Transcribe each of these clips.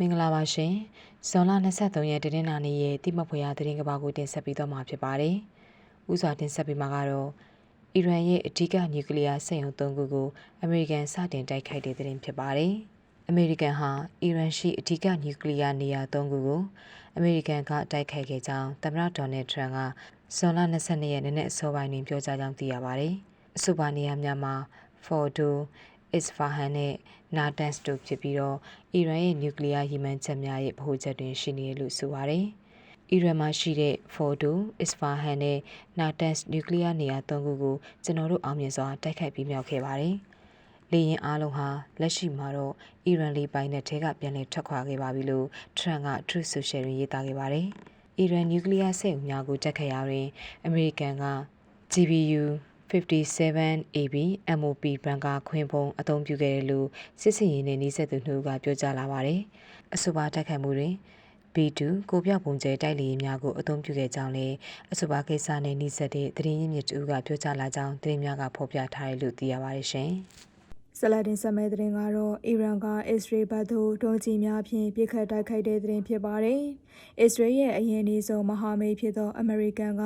မင်္ဂလာပါရှင်။ဇွန်လ23ရက်တင်းနာနေ့ရဲ့တိမဖွေရသတင်းကဘာကိုတင်ဆက်ပေးတော့မှာဖြစ်ပါတယ်။ဥစွာတင်ဆက်ပေးမှာကတော့အီရန်ရဲ့အဓိကနျူကလ িয়ার စက်ရုံ၃ခုကိုအမေရိကန်စတင်တိုက်ခိုက်တဲ့သတင်းဖြစ်ပါတယ်။အမေရိကန်ဟာအီရန်ရှိအဓိကနျူကလ িয়ার နေရာ၃ခုကိုအမေရိကန်ကတိုက်ခိုက်ခဲ့ကြောင်းသမ္မတဒေါ်နယ်ထရန့်ကဇွန်လ22ရက်နေ့နဲ့အစောပိုင်းတွင်ပြောကြားကြောင်းသိရပါတယ်။အဆိုပါနေရာများမှာ Fordo, Isfahan နဲ့ Natanz တို့ဖြစ်ပြီးတော့အီရန်ရဲ့နျူကလ িয়ার ရည်မှန်းချက်များရဲ့ဗဟိုချက်တွင်ရှိနေတယ်လို့ဆိုပါတယ်။အီရန်မှာရှိတဲ့ Fordo, Isfahan နဲ့ Natanz နျူကလ িয়ার နေရာ၃ခုကိုကျွန်တော်တို့အောင်မြင်စွာတိုက်ခိုက်ပြီးမြောက်ခဲ့ပါတယ်။လေရင်အားလုံးဟာလက်ရှိမှာတော့အီရန်လေပိုင်နယ်ထဲကပြန်လည်ထွက်ခွာခဲ့ပါပြီလို့ထရန့်က Truth Social တွင်ရေးသားခဲ့ပါတယ်။အီရန်နျူကလ িয়ার စက်ရုံများကိုတက်ခတ်ရာတွင်အမေရိကန်က GBU 57AB MOP ဘန်ကာခွင်ပုံအသုံးပြုခဲ့တယ်လို့စစ်စင်ရင်နဲ့နှိစက်သူနှုတ်ကပြောကြားလာပါတယ်။အဆိုပါတိုက်ခိုက်မှုတွင် B2 ကိုပြောက်ပုံကျဲတိုက်လေယာဉ်များကိုအသုံးပြုခဲ့ကြောင်းလည်းအဆိုပါကိစ္စနဲ့နှိစက်တဲ့သတင်းရင်းမြစ်တူကပြောကြားလာကြောင်းသတင်းများကဖော်ပြထားတယ်လို့သိရပါတယ်ရှင်။ ဆလတ်တင်ဆက်မဲ့တဲ့ရင်ကတော့အီရန်ကအစ္စရေးဘက်သို့ဒုံးကျည်များဖြင့်ပစ်ခတ်တိုက်ခိုက်တဲ့တဲ့ရင်ဖြစ်ပါတယ်။အစ္စရေးရဲ့အရင်အနည်းဆုံးမဟာမိတ်ဖြစ်သောအမေရိကန်က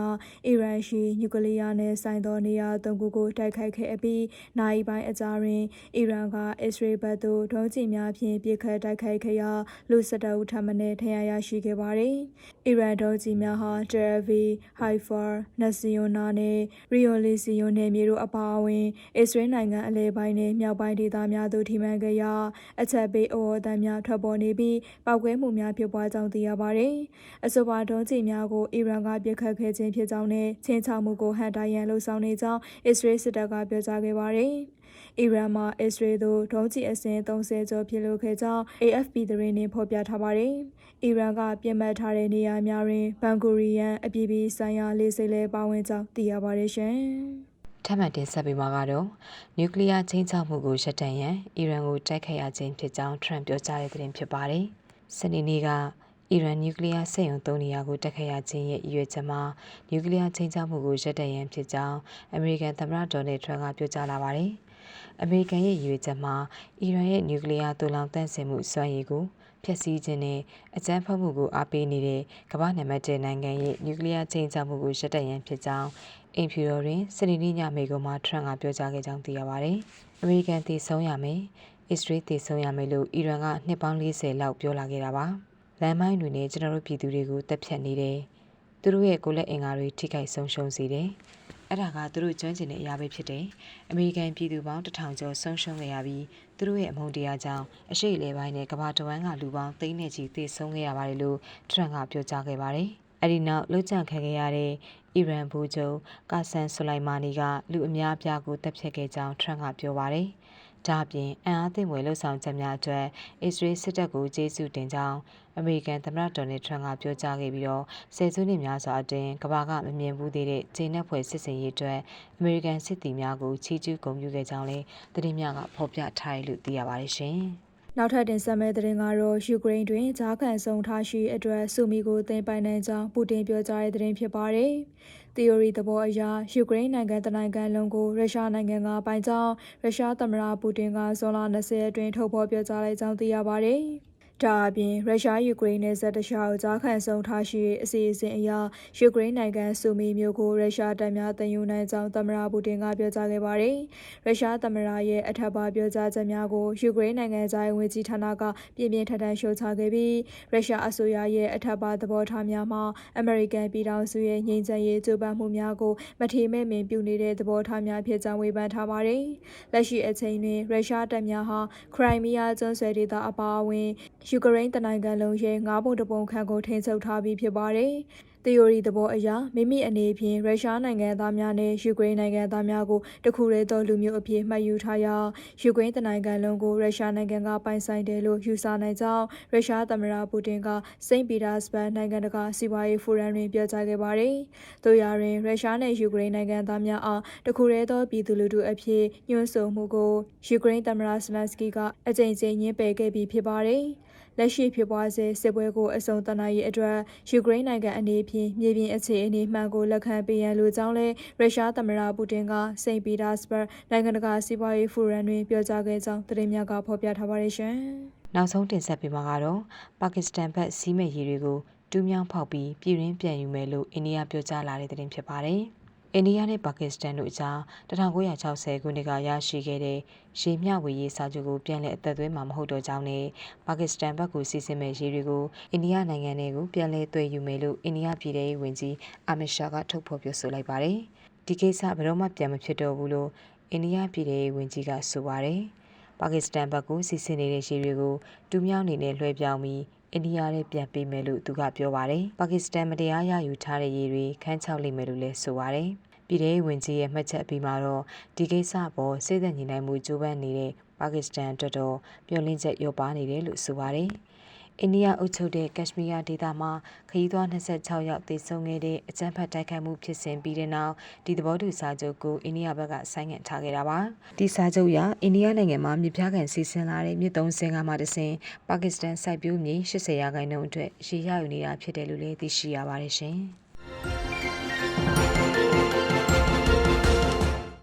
အီရန်ရှိနျူကလ িয়ার နှင့်ဆိုင်သောနေရာသုံးခုကိုတိုက်ခိုက်ခဲ့အပြီးနိုင်ပိုင်းအကြားတွင်အီရန်ကအစ္စရေးဘက်သို့ဒုံးကျည်များဖြင့်ပစ်ခတ်တိုက်ခိုက်ခဲ့ရာလူစတအုပ်ထမင်းထရရရှိခဲ့ပါတယ်။အီရန်ဒုံးကျည်များဟာတရဗီဟိုင်ဖာနစီယိုနာနှင့်ရီယိုလီစီယိုနယ်မြေတို့အပါအဝင်အစ္စရေးနိုင်ငံအလဲပိုင်းနှင့်မြောက်ပိုင်းဒေသများသို့ထိမှန်ခဲ့ရာအချက်ပေးအော်တမ်းများထွက်ပေါ်နေပြီးပောက်ကွဲမှုများဖြစ်ပွားကြောင်းသိရပါတယ်။အဆိုပါဒုံးကျည်များကိုအီရန်ကပစ်ခတ်ခဲ့ခြင်းဖြစ်ကြောင်းနဲ့ချင်းချောက်မှုကိုဟန်တိုင်ရန်လှုံ့ဆော်နေကြောင်းအစ္စရေးစစ်တပ်ကပြောကြားခဲ့ပါတယ်။အီရန်မှာအစ္စရေးသို့ဒုံးကျည်အစင်း30ကျော်ဖြစ်လို့ခဲ့ကြောင်း AFP သတင်းနှင့်ဖော်ပြထားပါတယ်။အီရန်ကပြင်ပထားတဲ့နေရာများတွင်ဘန်ဂူရီယန်အပြည်ပြည်ဆိုင်ရာလေးစိတ်လဲပါဝင်ကြောင်းသိရပါတယ်ရှင်။ ထပ်မံတင်ဆက်ပေးမှာကတော့နျူကလ িয়ার ချင်းချောက်မှုကိုရပ်တန့်ရန်အီရန်ကိုတိုက်ခိုက်ရခြင်းဖြစ်ကြောင်းထရန့်ပြောကြားတဲ့သတင်းဖြစ်ပါတယ်။စနေနေ့ကအီရန်နျူကလ িয়ার စက်ရုံ၃နေရာကိုတိုက်ခိုက်ရခြင်းရဲ့အရွယ်ချက်မှာနျူကလ িয়ার ချင်းချောက်မှုကိုရပ်တန့်ရန်ဖြစ်ကြောင်းအမေရိကန်သမ္မတဒေါ်နယ်ထရန့်ကပြောကြားလာပါတယ်။အမေရိကန်ရဲ့ရည်ရွယ်ချက်မှာအီရန်ရဲ့နျူကလ িয়ার တူလောင်တန့်စင်မှုစွမ်းရည်ကို ဖျက်ဆီးခြင်းနဲ့အကြမ်းဖက်မှုကိုအားပေးနေတဲ့ကမ္ဘာ့နံပါတ်1နိုင်ငံရဲ့နျူကလ িয়ার ချိန်ချမှုကိုရပ်တန့်ရန်ဖြစ်ကြောင်းအင်ဖြူတော်တွင်စနေနေ့ညမေကုံမှာထရန့်ကပြောကြားခဲ့ကြောင်းသိရပါတယ်။အမေရိကန်တည်ဆုံရမယ်။အစ္စရေးတည်ဆုံရမယ်လို့အီရန်ကနှစ်ပေါင်း40လောက်ပြောလာခဲ့တာပါ။လမ်းမိုင်းတွေနဲ့ကျွန်တော်တို့ပြည်သူတွေကိုတပ်ဖြတ်နေတယ်။သူတို့ရဲ့ကိုလက်အင်္ဂါတွေထိခိုက်ဆုံးရှုံးစေတယ်။ အဲ့ဒါကသူတို့ကျွမ်းကျင်တဲ့အရာပဲဖြစ်တယ်။အမေရိကန်ပြည်သူပေါင်းတထောင်ကျော်ဆုံးရှုံးခဲ့ရပြီးသူတို့ရဲ့အမုန်းတရားကြောင့်အရှိအလဲပိုင်းနဲ့ကမ္ဘာတဝန်းကလူပေါင်းသိန်းနဲ့ချီသေဆုံးခဲ့ရပါတယ်လို့ထရန့်ကပြောကြားခဲ့ပါတယ်။အဲဒီနောက်လှုပ်ကြံခံခဲ့ရတဲ့အီရန်ဗိုလ်ချုပ်ကာဆန်ဆူလိုက်မာနီကလူအများအပြားကိုတပ်ဖြတ်ခဲ့ကြောင်းထရန့်ကပြောပါတယ်။ ဒါ့အပြင်အင်အားသင့်ဝယ်လှုပ်ဆောင်ချက်များအတွက်အစ္စရေးစစ်တပ်ကိုကျေးဇူးတင်ကြောင်းအမေရိကန်သမ္မတဒေါ်နယ်ထရန့်ကပြောကြားခဲ့ပြီးတော့ဆယ်စုနှစ်များစွာအတွင်းကမ္ဘာကမမြင်ဘူးသေးတဲ့ဂျင်းနဲ့ဖွဲ့စစ်စင်ရေးအတွက်အမေရိကန်စစ်သည်များကိုချီးကျူးဂုဏ်ပြုခဲ့ကြောင်းလည်းသတင်းများကဖော်ပြထားတယ်လို့သိရပါတယ်ရှင်။ နောက်ထပ်တင်ဆက်မဲ့သတင်းကတော့ယူကရိန်းတွင်ဂျားခံဆုံးထားရှိအတွက်ဆူမီကိုတင်ပိုင်နိုင်ကြောင်းပူတင်ပြောကြားတဲ့သတင်းဖြစ်ပါတယ်။ theory သဘောအရယူကရိန်းနိုင်ငံတနိုင်ငံလုံးကိုရုရှားနိုင်ငံကပိုင်ကြောင်းရုရှားသမ္မတပူတင်ကဇွန်လ20အတွင်းထုတ်ဖော်ပြောကြားလိုက်ကြောင်းသိရပါတယ်။ ဒါအပြင်ရုရှားယူကရိန်းနယ်စပ်တခြားကြားခံဆုံးထားရှိအစီအစဉ်အရယူကရိန်းနိုင်ငံဆူမီမြို့ကိုရုရှားတပ်များတင်ယူနိုင်ကြောင်းသမ္မတပူတင်ကပြောကြားခဲ့ပါတယ်။ရုရှားသမ္မတရဲ့အထက်ပါပြောကြားချက်များကိုယူကရိန်းနိုင်ငံသားဝန်ကြီးဌာနကပြင်းပြင်းထန်ထန်ရှုတ်ချခဲ့ပြီးရုရှားအစိုးရရဲ့အထက်ပါသဘောထားများမှာအမေရိကန်ပြည်ထောင်စုရဲ့ငြိမ်းချမ်းရေးကြိုးပမ်းမှုများကိုမထေမဲ့မင်ပြုနေတဲ့သဘောထားများဖြစ်ကြောင်းဝေဖန်ထားပါတယ်။လက်ရှိအချိန်တွင်ရုရှားတပ်များဟာခရိုင်မီးယားကျွန်းဆွယ်ဒေသအပါအဝင်ယူကရိန်းတနိုင်ငံလုံးရဲ့ငါးပုံတပုံခန့်ကိုထိန်းချုပ်ထားပြီးဖြစ်ပါတယ်။သီယိုရီသဘောအရမိမိအနေဖြင့်ရုရှားနိုင်ငံသားများနဲ့ယူကရိန်းနိုင်ငံသားများကိုတခုတည်းသောလူမျိုးအဖြစ်မှတ်ယူထားရာယူကရိန်းတနိုင်ငံလုံးကိုရုရှားနိုင်ငံကပိုင်ဆိုင်တယ်လို့ယူဆနိုင်ကြောင်းရုရှားသမ္မတပူတင်ကစိန့်ပီတာစဘတ်နိုင်ငံတကာစီးပွားရေးဖိုရမ်တွင်ပြောကြားခဲ့ပါတယ်။တို့ရာတွင်ရုရှားနဲ့ယူကရိန်းနိုင်ငံသားများအားတခုတည်းသောပြည်သူလူထုအဖြစ်ညွှန်းဆိုမှုကိုယူကရိန်းသမ္မတဇလန်စကီကအကြိမ်ကြိမ်ညှင်းပယ်ခဲ့ပြီးဖြစ်ပါတယ်။ လက်ရှိဖြစ်ပွားဆဲစစ်ပွဲကိုအဆုံးသတ်နိုင်ရေးအတွက်ယူကရိန်းနိုင်ငံအနေဖြင့်မြေပြင်အခြေအနေမှန်ကိုလက်ခံပေးရန်လိုကြောင်းလဲရုရှားသမ္မတပူတင်ကစိန့်ပီတာစဘတ်နိုင်ငံတကာစီးပွားရေးဖိုရမ်တွင်ပြောကြားခဲ့ကြောင်းသတင်းများကဖော်ပြထားပါတယ်ရှင်မနောက်ဆုံးတင်ဆက်ပေးမှာကတော့ပါကစ္စတန်ဘက်စီးမဲ့ရေတွေကိုတူးမြောင်းဖောက်ပြီးပြည်ရင်းပြန်ယူမယ်လို့အိန္ဒိယပြောကြားလာတဲ့သတင်းဖြစ်ပါတယ်။ အိန္ဒိယနဲ့ပါကစ္စတန်တို့အကြား1960ခုနှစ်ကရရှိခဲ့တဲ့ရေမျှဝေရေးစာချုပ်ကိုပြန်လည်အသက်သွင်းမှာမဟုတ်တော့ကြောင်းနဲ့ပါကစ္စတန်ဘက်ကိုစီစဉ်မဲ့ရေတွေကိုအိန္ဒိယနိုင်ငံထဲကိုပြန်လည်သွင်းယူမယ်လို့အိန္ဒိယပြည်ထောင်ရေးဝန်ကြီးအာမစ်ရှာကထုတ်ဖော်ပြောဆိုလိုက်ပါတယ်။ဒီကိစ္စဘယ်တော့မှပြန်မဖြစ်တော့ဘူးလို့အိန္ဒိယပြည်ထောင်ရေးဝန်ကြီးကဆိုပါတယ်။ပါကစ္စတန်ဘက်ကိုစီစဉ်နေတဲ့ရေတွေကိုတူးမြောင်းအနေနဲ့လွှဲပြောင်းပြီးအိန္ဒိယရဲ့ပြန်ပေးမယ်လို့သူကပြောပါတယ်။ပါကစ္စတန်မတရားရယူထားတဲ့ရေတွေခန်းချောက်လိမ့်မယ်လို့လည်းဆိုပါတယ်။ ပြည်ထောင်ဝင်ကြီးရဲ့မှတ်ချက်အပြီးမှာတော့ဒီကိစ္စပေါ်စိတ်သက်ညီနိုင်မှုကြိုးပမ်းနေတဲ့ပါကစ္စတန်အတွက်တော့မျှော်လင့်ချက်လျော့ပါနေတယ်လို့ဆိုပါတယ်။အိန္ဒိယအုပ်ချုပ်တဲ့ကက်ရှမီးယားဒေသမှာခရီးသွား26ယောက်သေဆုံးခဲ့တဲ့အကြမ်းဖက်တိုက်ခိုက်မှုဖြစ်စဉ်ပြီးတဲ့နောက်ဒီသဘောတူစာချုပ်ကိုအိန္ဒိယဘက်ကဆိုင်းငံ့ထားခဲ့တာပါဒီစာချုပ်အရအိန္ဒိယနိုင်ငံမှာမြေပြားကန်စီစဉ်လာတဲ့မြစ်သုံးစင်ကားမှတဆင်ပါကစ္စတန်စိုက်ပျိုးမြေ80ရာခိုင်နှုန်းအတွက်ရေရယူနေတာဖြစ်တယ်လို့လည်းသိရှိရပါတယ်ရှင်။